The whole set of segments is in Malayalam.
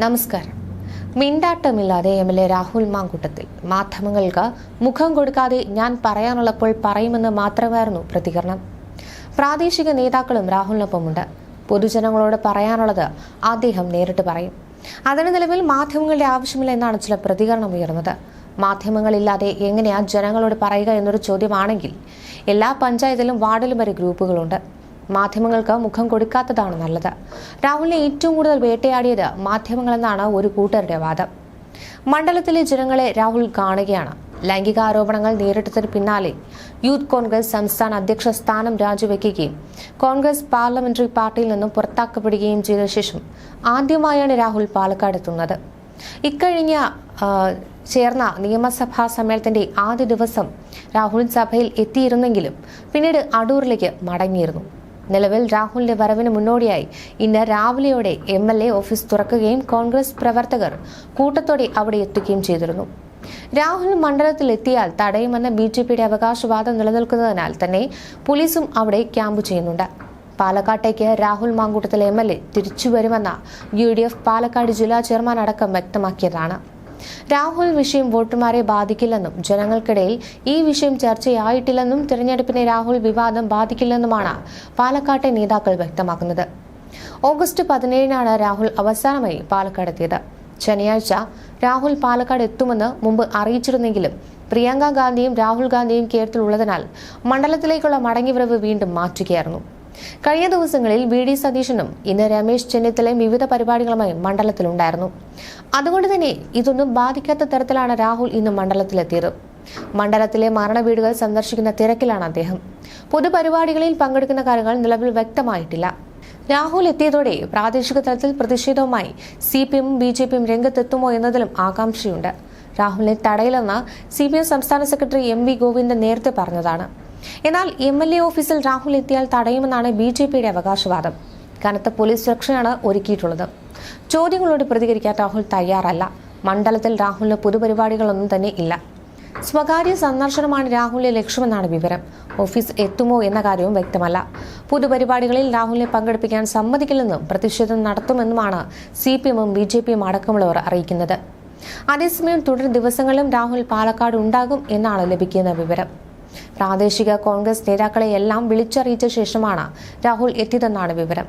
നമസ്കാരം. മിണ്ടാട്ടമില്ലാതെ M L A Rahul Mamkootathil. മാധ്യമങ്ങൾക്ക് മുഖം കൊടുക്കാതെ ഞാൻ പറയാനുള്ളപ്പോൾ പറയുമെന്ന് മാത്രമായിരുന്നു പ്രതികരണം. പ്രാദേശിക നേതാക്കളും രാഹുലിനൊപ്പമുണ്ട്. പൊതുജനങ്ങളോട് പറയാനുള്ളത് അദ്ദേഹം നേരിട്ട് പറയും. അതിന് നിലവിൽ മാധ്യമങ്ങളുടെ ആവശ്യമില്ല എന്നാണ് ചില പ്രതികരണം ഉയർന്നത്. മാധ്യമങ്ങളില്ലാതെ എങ്ങനെയാ ജനങ്ങളോട് പറയുക എന്നൊരു ചോദ്യമാണെങ്കിൽ എല്ലാ പഞ്ചായത്തിലും വാർഡിലും വരെ ഗ്രൂപ്പുകളുണ്ട്. മാധ്യമങ്ങൾക്ക് മുഖം കൊടുക്കാത്തതാണ് നല്ലത്. രാഹുലിനെ ഏറ്റവും കൂടുതൽ വേട്ടയാടിയത് മാധ്യമങ്ങളെന്നാണ് ഒരു കൂട്ടരുടെ വാദം. മണ്ഡലത്തിലെ ജനങ്ങളെ രാഹുൽ കാണുകയാണ്. ലൈംഗികാരോപണങ്ങൾ നേരിട്ടതിന് പിന്നാലെ യൂത്ത് കോൺഗ്രസ് സംസ്ഥാന അധ്യക്ഷ സ്ഥാനം രാജിവെക്കുകയും കോൺഗ്രസ് പാർലമെന്ററി പാർട്ടിയിൽ നിന്നും പുറത്താക്കപ്പെടുകയും ചെയ്ത ശേഷം ആദ്യമായാണ് രാഹുൽ പാലക്കാട് എത്തുന്നത്. ഇക്കഴിഞ്ഞ ചേർന്ന നിയമസഭാ സമ്മേളനത്തിന്റെ ആദ്യ ദിവസം രാഹുൽ സഭയിൽ എത്തിയിരുന്നെങ്കിലും പിന്നീട് അടൂരിലേക്ക് മടങ്ങിയിരുന്നു. നിലവിൽ രാഹുലിന്റെ വരവിന് മുന്നോടിയായി. ഇന്ന് രാവിലെയോടെ എം എൽ എ ഓഫീസ് തുറക്കുകയും കോൺഗ്രസ് പ്രവർത്തകർ കൂട്ടത്തോടെ അവിടെ എത്തുകയും ചെയ്തിരുന്നു. രാഹുൽ മണ്ഡലത്തിൽ എത്തിയാൽ തടയുമെന്ന ബി ജെ പിയുടെ അവകാശവാദം നിലനിൽക്കുന്നതിനാൽ തന്നെ പോലീസും അവിടെ ക്യാമ്പ് ചെയ്യുന്നുണ്ട്. പാലക്കാട്ടേക്ക് രാഹുൽ മാങ്കൂട്ടത്തിലെ എം എൽ എ തിരിച്ചു വരുമെന്ന യു ഡി എഫ് പാലക്കാട് ജില്ലാ ചെയർമാൻ അടക്കം വ്യക്തമാക്കിയതാണ്. രാഹുൽ വിഷയം വോട്ടുമാരെ ബാധിക്കില്ലെന്നും ജനങ്ങൾക്കിടയിൽ ഈ വിഷയം ചർച്ചയായിട്ടില്ലെന്നും തിരഞ്ഞെടുപ്പിനെ രാഹുൽ വിവാദം ബാധിക്കില്ലെന്നുമാണ് പാലക്കാട്ടെ നേതാക്കൾ വ്യക്തമാക്കുന്നത്. ഓഗസ്റ്റ് പതിനേഴിനാണ് രാഹുൽ അവസാനമായി പാലക്കാട് എത്തിയത്. ശനിയാഴ്ച രാഹുൽ പാലക്കാട് എത്തുമെന്ന് മുമ്പ് അറിയിച്ചിരുന്നെങ്കിലും പ്രിയങ്ക ഗാന്ധിയും രാഹുൽ ഗാന്ധിയും കേരളത്തിലുള്ളതിനാൽ മണ്ഡലത്തിലേക്കുള്ള മടങ്ങിവരവ് വീണ്ടും മാറ്റുകയായിരുന്നു. കഴിഞ്ഞ ദിവസങ്ങളിൽ വി ഡി സതീശനും ഇന്ന് രമേശ് ചെന്നിത്തലയും വിവിധ പരിപാടികളുമായി മണ്ഡലത്തിലുണ്ടായിരുന്നു. അതുകൊണ്ട് തന്നെ ഇതൊന്നും ബാധിക്കാത്ത തരത്തിലാണ് രാഹുൽ ഇന്ന് മണ്ഡലത്തിലെത്തിയത്. മണ്ഡലത്തിലെ മരണ വീടുകൾ സന്ദർശിക്കുന്ന തിരക്കിലാണ് അദ്ദേഹം. പൊതുപരിപാടികളിൽ പങ്കെടുക്കുന്ന കാര്യങ്ങൾ നിലവിൽ വ്യക്തമായിട്ടില്ല. രാഹുൽ എത്തിയതോടെ പ്രാദേശിക തലത്തിൽ പ്രതിഷേധവുമായി സി പി എമ്മും ബി ജെ പിയും രംഗത്തെത്തുമോ എന്നതിലും ആകാംക്ഷയുണ്ട്. രാഹുലിനെ തടയിലെന്ന് സി പി എം സംസ്ഥാന സെക്രട്ടറി എം വി ഗോവിന്ദൻ നേരത്തെ പറഞ്ഞതാണ്. എന്നാൽ എം എൽ എ ഓഫീസിൽ രാഹുൽ എത്തിയാൽ തടയുമെന്നാണ് ബി ജെ പിയുടെ അവകാശവാദം. കനത്ത പോലീസ് സുരക്ഷയാണ് ഒരുക്കിയിട്ടുള്ളത്. ചോദ്യങ്ങളോട് പ്രതികരിക്കാൻ രാഹുൽ തയ്യാറല്ല. മണ്ഡലത്തിൽ രാഹുലിന് പൊതുപരിപാടികളൊന്നും തന്നെ ഇല്ല. സ്വകാര്യ സന്ദർശനമാണ് രാഹുലിന്റെ ലക്ഷ്യമെന്നാണ് വിവരം. ഓഫീസ് എത്തുമോ എന്ന കാര്യവും വ്യക്തമല്ല. പൊതുപരിപാടികളിൽ രാഹുലിനെ പങ്കെടുപ്പിക്കാൻ സമ്മതിക്കില്ലെന്നും പ്രതിഷേധം നടത്തുമെന്നുമാണ് സി പി എമ്മും ബി ജെ പിയും അടക്കമുള്ളവർ അറിയിക്കുന്നത്. അതേസമയം തുടർ ദിവസങ്ങളിലും രാഹുൽ പാലക്കാട് ഉണ്ടാകും എന്നാണ് ലഭിക്കുന്ന വിവരം. പ്രാദേശിക കോൺഗ്രസ് നേതാക്കളെ എല്ലാം വിളിച്ചറിയിച്ച ശേഷമാണ് രാഹുൽ എത്തിയതെന്നാണ് വിവരം.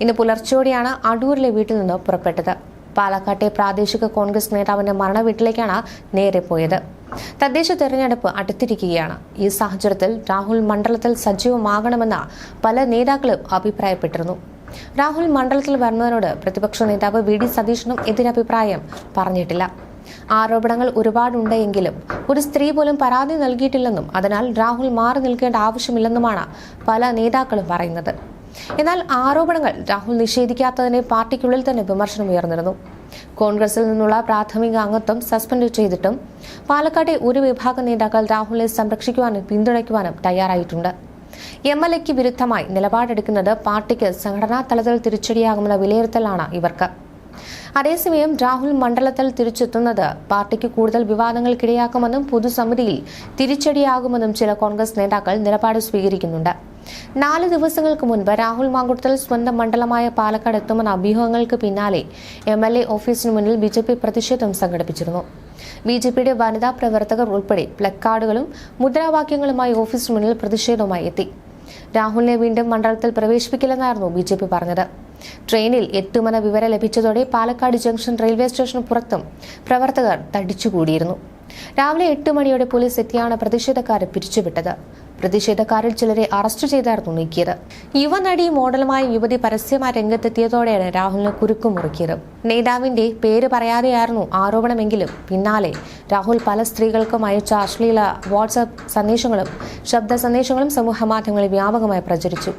ഇന്ന് പുലർച്ചെയോടെയാണ് അടൂരിലെ വീട്ടിൽ നിന്ന് പുറപ്പെട്ടത്. പാലക്കാട്ടെ പ്രാദേശിക കോൺഗ്രസ് നേതാവിന്റെ മരണ വീട്ടിലേക്കാണ് നേരെ പോയത്. തദ്ദേശ തെരഞ്ഞെടുപ്പ് അടുത്തിരിക്കുകയാണ്. ഈ സാഹചര്യത്തിൽ രാഹുൽ മണ്ഡലത്തിൽ സജീവമാകണമെന്ന് പല നേതാക്കളും അഭിപ്രായപ്പെട്ടിരുന്നു. രാഹുൽ മണ്ഡലത്തിൽ വരുന്നതിനോട് പ്രതിപക്ഷ നേതാവ് വി. ഡി. സതീശനും എതിരഭിപ്രായം പറഞ്ഞിട്ടില്ല. ആരോപണങ്ങൾ ഒരുപാടുണ്ട് എങ്കിലും ഒരു സ്ത്രീ പോലും പരാതി നൽകിയിട്ടില്ലെന്നും അതിനാൽ രാഹുൽ മാറി നിൽക്കേണ്ട ആവശ്യമില്ലെന്നുമാണ് പല നേതാക്കളും പറയുന്നത്. എന്നാൽ ആരോപണങ്ങൾ രാഹുൽ നിഷേധിക്കാത്തതിനെ പാർട്ടിക്കുള്ളിൽ തന്നെ വിമർശനം ഉയർന്നിരുന്നു. കോൺഗ്രസിൽ നിന്നുള്ള പ്രാഥമിക അംഗത്വം സസ്പെൻഡ് ചെയ്തിട്ടും പാലക്കാട്ടെ ഒരു വിഭാഗം നേതാക്കൾ രാഹുലിനെ സംരക്ഷിക്കുവാനും പിന്തുണയ്ക്കുവാനും തയ്യാറായിട്ടുണ്ട്. എം എൽ എക്ക് വിരുദ്ധമായി നിലപാടെടുക്കുന്നത് പാർട്ടിക്ക് സംഘടനാ തലത്തിൽ തിരിച്ചടിയാകുമെന്ന വിലയിരുത്തലാണ് ഇവർക്ക്. അതേസമയം രാഹുൽ മണ്ഡലത്തിൽ തിരിച്ചെത്തുന്നത് പാർട്ടിക്ക് കൂടുതൽ വിവാദങ്ങൾക്കിടയാക്കുമെന്നും പൊതുസമിതിയിൽ തിരിച്ചടിയാകുമെന്നും ചില കോൺഗ്രസ് നേതാക്കൾ നിലപാട് സ്വീകരിക്കുന്നുണ്ട്. നാല് ദിവസങ്ങൾക്ക് മുൻപ് രാഹുൽ മാങ്കുട്ടത്തിൽ സ്വന്തം മണ്ഡലമായ പാലക്കാട് എത്തുമെന്ന അഭ്യൂഹങ്ങൾക്ക് പിന്നാലെ എം എൽ എ ഓഫീസിന് മുന്നിൽ ബി ജെ പി പ്രതിഷേധം സംഘടിപ്പിച്ചിരുന്നു. ബി ജെ പിയുടെ വനിതാ പ്രവർത്തകർ ഉൾപ്പെടെ പ്ലക്കാർഡുകളും മുദ്രാവാക്യങ്ങളുമായി ഓഫീസിന് മുന്നിൽ പ്രതിഷേധവുമായി എത്തി. രാഹുലിനെ വീണ്ടും മണ്ഡലത്തിൽ പ്രവേശിപ്പിക്കില്ലെന്നായിരുന്നു ബി ജെ പി പറഞ്ഞത്. ട്രെയിനിൽ എത്തുമെന്ന വിവരം ലഭിച്ചതോടെ പാലക്കാട് ജംഗ്ഷൻ റെയിൽവേ സ്റ്റേഷന് പുറത്തും പ്രവർത്തകർ തടിച്ചുകൂടിയിരുന്നു. രാവിലെ എട്ട് മണിയോടെ പോലീസ് എത്തിയാണ് പ്രതിഷേധക്കാരെ പിരിച്ചുവിട്ടത്. പ്രതിഷേധക്കാരിൽ ചിലരെ അറസ്റ്റ് ചെയ്തായിരുന്നു നീക്കിയത്. യുവനടി മോഡലുമായ യുവതി പരസ്യമായി രംഗത്തെത്തിയതോടെയാണ് രാഹുലിന് കുരുക്കു മുറുക്കിയത്. നേതാവിന്റെ പേര് പറയാതെയായിരുന്നു ആരോപണമെങ്കിലും പിന്നാലെ രാഹുൽ പല സ്ത്രീകൾക്കും അയച്ച അശ്ലീല വാട്സാപ്പ് സന്ദേശങ്ങളും ശബ്ദ സന്ദേശങ്ങളും സമൂഹമാധ്യമങ്ങളിൽ വ്യാപകമായി പ്രചരിച്ചു.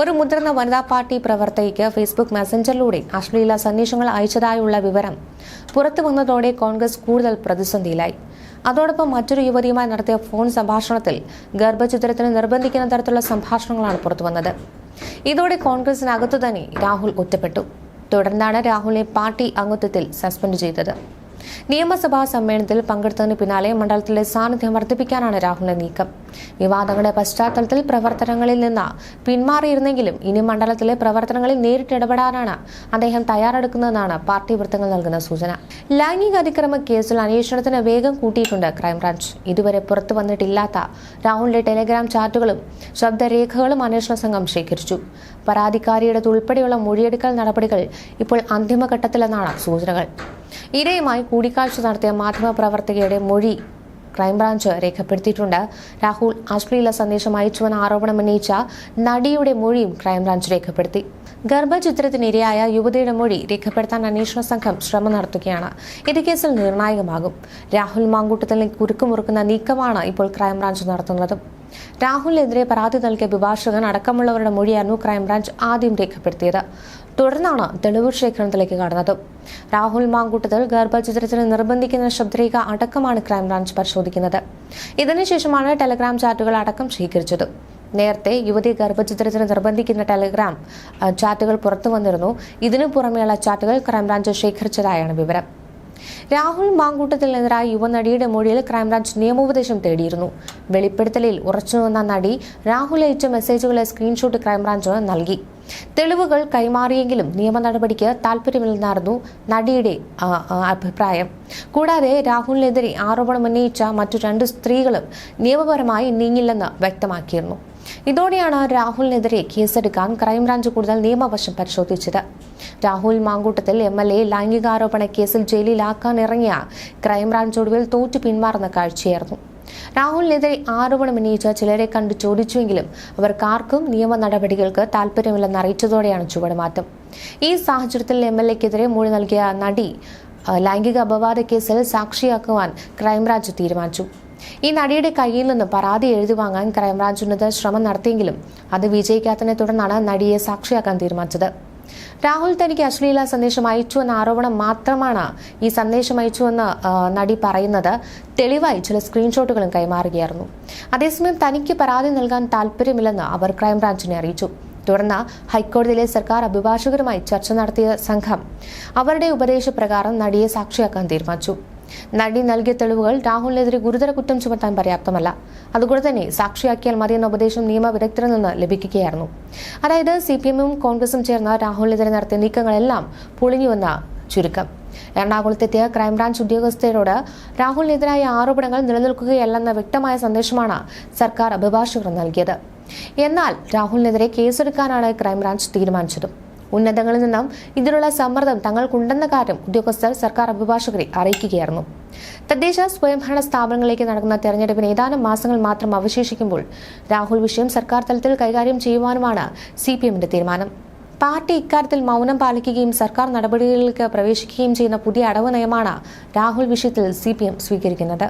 ഒരു മുതിർന്ന വനിതാ പാർട്ടി പ്രവർത്തകയ്ക്ക് ഫേസ്ബുക്ക് മെസ്സഞ്ചറിലൂടെ അശ്ലീല സന്ദേശങ്ങൾ അയച്ചതായുള്ള വിവരം പുറത്തു വന്നതോടെ കോൺഗ്രസ് കൂടുതൽ പ്രതിസന്ധിയിലായി. അതോടൊപ്പം മറ്റൊരു യുവതിയുമായി നടത്തിയ ഫോൺ സംഭാഷണത്തിൽ ഗർഭചിത്രത്തിന് നിർബന്ധിക്കുന്ന തരത്തിലുള്ള സംഭാഷണങ്ങളാണ് പുറത്തുവന്നത് ഇതോടെ കോൺഗ്രസിനകത്തു തന്നെ രാഹുൽ ഒറ്റപ്പെട്ടു. തുടർന്നാണ് രാഹുലിനെ പാർട്ടി അംഗത്വത്തിൽ സസ്പെൻഡ് ചെയ്തത്. നിയമസഭാ സമ്മേളനത്തിൽ പങ്കെടുത്തതിന് പിന്നാലെ മണ്ഡലത്തിലെ സാന്നിധ്യം വർദ്ധിപ്പിക്കാനാണ് രാഹുലിന്റെ നീക്കം. വിവാദങ്ങളുടെ പശ്ചാത്തലത്തിൽ പ്രവർത്തനങ്ങളിൽ നിന്ന് പിന്മാറിയിരുന്നെങ്കിലും ഇനി മണ്ഡലത്തിലെ പ്രവർത്തനങ്ങളിൽ നേരിട്ട് ഇടപെടാനാണ് അദ്ദേഹം തയ്യാറെടുക്കുന്നതെന്നാണ് പാർട്ടി വൃത്തങ്ങൾ നൽകുന്ന സൂചന. ലൈംഗിക അതിക്രമ കേസിൽ അന്വേഷണത്തിന് വേഗം കൂട്ടിയിട്ടുണ്ട് ക്രൈംബ്രാഞ്ച്. ഇതുവരെ പുറത്തു വന്നിട്ടില്ലാത്ത രാഹുലിന്റെ ടെലിഗ്രാം ചാറ്റുകളും ശബ്ദരേഖകളും അന്വേഷണ സംഘം ശേഖരിച്ചു. പരാതിക്കാരിയുടെ ഉൾപ്പെടെയുള്ള മൊഴിയെടുക്കൽ നടപടികൾ ഇപ്പോൾ അന്തിമഘട്ടത്തിലെന്നാണ് സൂചനകൾ. ഇരയുമായി കൂടിക്കാഴ്ച നടത്തിയ മാധ്യമപ്രവർത്തകയുടെ മൊഴി ക്രൈംബ്രാഞ്ച് രേഖപ്പെടുത്തിയിട്ടുണ്ട്. രാഹുൽ അശ്ലീല സന്ദേശം അയച്ചുവെന്ന ആരോപണം ഉന്നയിച്ച നടിയുടെ മൊഴിയും ക്രൈംബ്രാഞ്ച് രേഖപ്പെടുത്തി. ഗർഭചിത്രത്തിനിരയായ യുവതിയുടെ മൊഴി രേഖപ്പെടുത്താൻ അന്വേഷണ സംഘം ശ്രമം നടത്തുകയാണ്. ഇത് കേസിൽ നിർണായകമാകും. രാഹുൽ മാങ്കൂട്ടത്തിൽ കുരുക്കുമുറുക്കുന്ന നീക്കമാണ് ഇപ്പോൾ ക്രൈംബ്രാഞ്ച് നടത്തുന്നത്. രാഹുലിനെതിരെ പരാതി നൽകിയ അഭിഭാഷകൻ അടക്കമുള്ളവരുടെ മൊഴിയായിരുന്നു ക്രൈംബ്രാഞ്ച് ആദ്യം രേഖപ്പെടുത്തിയത്. തുടർന്നാണ് തെളിവ് ശേഖരണത്തിലേക്ക് കടന്നത്. രാഹുൽ മാങ്കൂട്ടത്തിൽ ഗർഭചിത്രത്തിന് നിർബന്ധിക്കുന്ന ശബ്ദരേഖ അടക്കമാണ് ക്രൈംബ്രാഞ്ച് പരിശോധിക്കുന്നത്. ഇതിനുശേഷമാണ് ടെലഗ്രാം ചാറ്റുകൾ അടക്കം ശേഖരിച്ചത്. നേരത്തെ യുവതി ഗർഭചിത്രത്തിന് നിർബന്ധിക്കുന്ന ടെലഗ്രാം ചാറ്റുകൾ പുറത്തു വന്നിരുന്നു. ഇതിനു പുറമെയുള്ള ചാറ്റുകൾ ക്രൈംബ്രാഞ്ച് ശേഖരിച്ചതായാണ് വിവരം. രാഹുൽ മാങ്കൂട്ടത്തിനെതിരായ യുവനടിയുടെ മൊഴിയിൽ ക്രൈംബ്രാഞ്ച് നിയമോപദേശം തേടിയിരുന്നു. വെളിപ്പെടുത്തലിൽ ഉറച്ചുവന്ന നടി രാഹുൽ അയച്ച മെസ്സേജുകളെ സ്ക്രീൻഷോട്ട് ക്രൈംബ്രാഞ്ച് നൽകി. തെളിവുകൾ കൈമാറിയെങ്കിലും നിയമ നടപടിക്ക് താല്പര്യമില്ലെന്നായിരുന്നു നടിയുടെ അഭിപ്രായം. കൂടാതെ രാഹുലിനെതിരെ ആരോപണം ഉന്നയിച്ച മറ്റു രണ്ട് സ്ത്രീകളും നിയമപരമായി നീങ്ങില്ലെന്ന് വ്യക്തമാക്കിയിരുന്നു. ഇതോടെയാണ് രാഹുലിനെതിരെ കേസെടുക്കാൻ ക്രൈംബ്രാഞ്ച് കൂടുതൽ നിയമവശം പരിശോധിച്ചത്. Rahul Mamkootathil M L A ലൈംഗികാരോപണ കേസിൽ ജയിലിലാക്കാൻ ഇറങ്ങിയ ക്രൈംബ്രാഞ്ച് ഒടുവിൽ തോറ്റു പിന്മാറുന്ന കാഴ്ചയായിരുന്നു. രാഹുലിനെതിരെ ആരോപണം ഉന്നയിച്ച ചിലരെ കണ്ട് ചോദിച്ചുവെങ്കിലും അവർക്കാർക്കും നിയമ നടപടികൾക്ക് താല്പര്യമില്ലെന്ന് അറിയിച്ചതോടെയാണ് ചുവടുമാറ്റം. ഈ സാഹചര്യത്തിൽ എം എൽ എക്കെതിരെ മൊഴി നൽകിയ നടി ലൈംഗിക അപവാദ കേസിൽ സാക്ഷിയാക്കുവാൻ ക്രൈംബ്രാഞ്ച് തീരുമാനിച്ചു. ഈ നടിയുടെ കയ്യിൽ നിന്ന് പരാതി എഴുതി വാങ്ങാൻ ക്രൈംബ്രാഞ്ച് ഉന്നത ശ്രമം നടത്തിയെങ്കിലും അത് വിജയിക്കാത്തതിനെ തുടർന്നാണ് നടിയെ സാക്ഷിയാക്കാൻ തീരുമാനിച്ചത്. രാഹുൽ തനിക്ക് അശ്ലീല സന്ദേശം അയച്ചു എന്ന ആരോപണം മാത്രമാണ് ഈ സന്ദേശം അയച്ചുവെന്ന് നടി പറയുന്നത്. തെളിവായി ചില സ്ക്രീൻഷോട്ടുകളും കൈമാറുകയായിരുന്നു. അതേസമയം തനിക്ക് പരാതി നൽകാൻ താല്പര്യമില്ലെന്ന് അവർ ക്രൈംബ്രാഞ്ചിനെ അറിയിച്ചു. തുടർന്ന് ഹൈക്കോടതിയിലെ സർക്കാർ അഭിഭാഷകരുമായി ചർച്ച നടത്തിയ സംഘം അവരുടെ ഉപദേശപ്രകാരം നടിയെ സാക്ഷിയാക്കാൻ തീരുമാനിച്ചു. നടി നൽകിയ തെളിവുകൾ രാഹുലിനെതിരെ ഗുരുതര കുറ്റം ചുമത്താൻ പര്യാപ്തമല്ല. അതുകൊണ്ട് തന്നെ സാക്ഷിയാക്കിയാൽ മതിയെന്ന ഉപദേശം നിയമവിദഗ്ധരിൽ നിന്ന് ലഭിക്കുകയായിരുന്നു. അതായത് സി പി എമ്മും കോൺഗ്രസും ചേർന്ന രാഹുലിനെതിരെ നടത്തിയ നീക്കങ്ങളെല്ലാം പൊളിഞ്ഞുവെന്ന ചുരുക്കം. എറണാകുളത്തെത്തിയ ക്രൈംബ്രാഞ്ച് ഉദ്യോഗസ്ഥരോട് രാഹുലിനെതിരായ ആരോപണങ്ങൾ നിലനിൽക്കുകയല്ലെന്ന വ്യക്തമായ സന്ദേശമാണ് സർക്കാർ അഭിഭാഷകർ നൽകിയത്. എന്നാൽ രാഹുലിനെതിരെ കേസെടുക്കാനാണ് ക്രൈംബ്രാഞ്ച് തീരുമാനിച്ചത്. ഉന്നതങ്ങളിൽ നിന്നും ഇതിനുള്ള സമ്മർദ്ദം തങ്ങൾക്കുണ്ടെന്ന കാര്യം ഉദ്യോഗസ്ഥർ സർക്കാർ അഭിഭാഷകരെ അറിയിക്കുകയായിരുന്നു. തദ്ദേശ സ്വയംഭരണ സ്ഥാപനങ്ങളിലേക്ക് നടക്കുന്ന തെരഞ്ഞെടുപ്പിന് ഏതാനും മാസങ്ങൾ മാത്രം അവശേഷിക്കുമ്പോൾ രാഹുൽ വിഷയം സർക്കാർ തലത്തിൽ കൈകാര്യം ചെയ്യുവാനുമാണ് സി തീരുമാനം. പാർട്ടി ഇക്കാര്യത്തിൽ മൗനം പാലിക്കുകയും സർക്കാർ നടപടികളിലേക്ക് പ്രവേശിക്കുകയും ചെയ്യുന്ന പുതിയ അടവ് നയമാണ് രാഹുൽ വിഷയത്തിൽ സി സ്വീകരിക്കുന്നത്.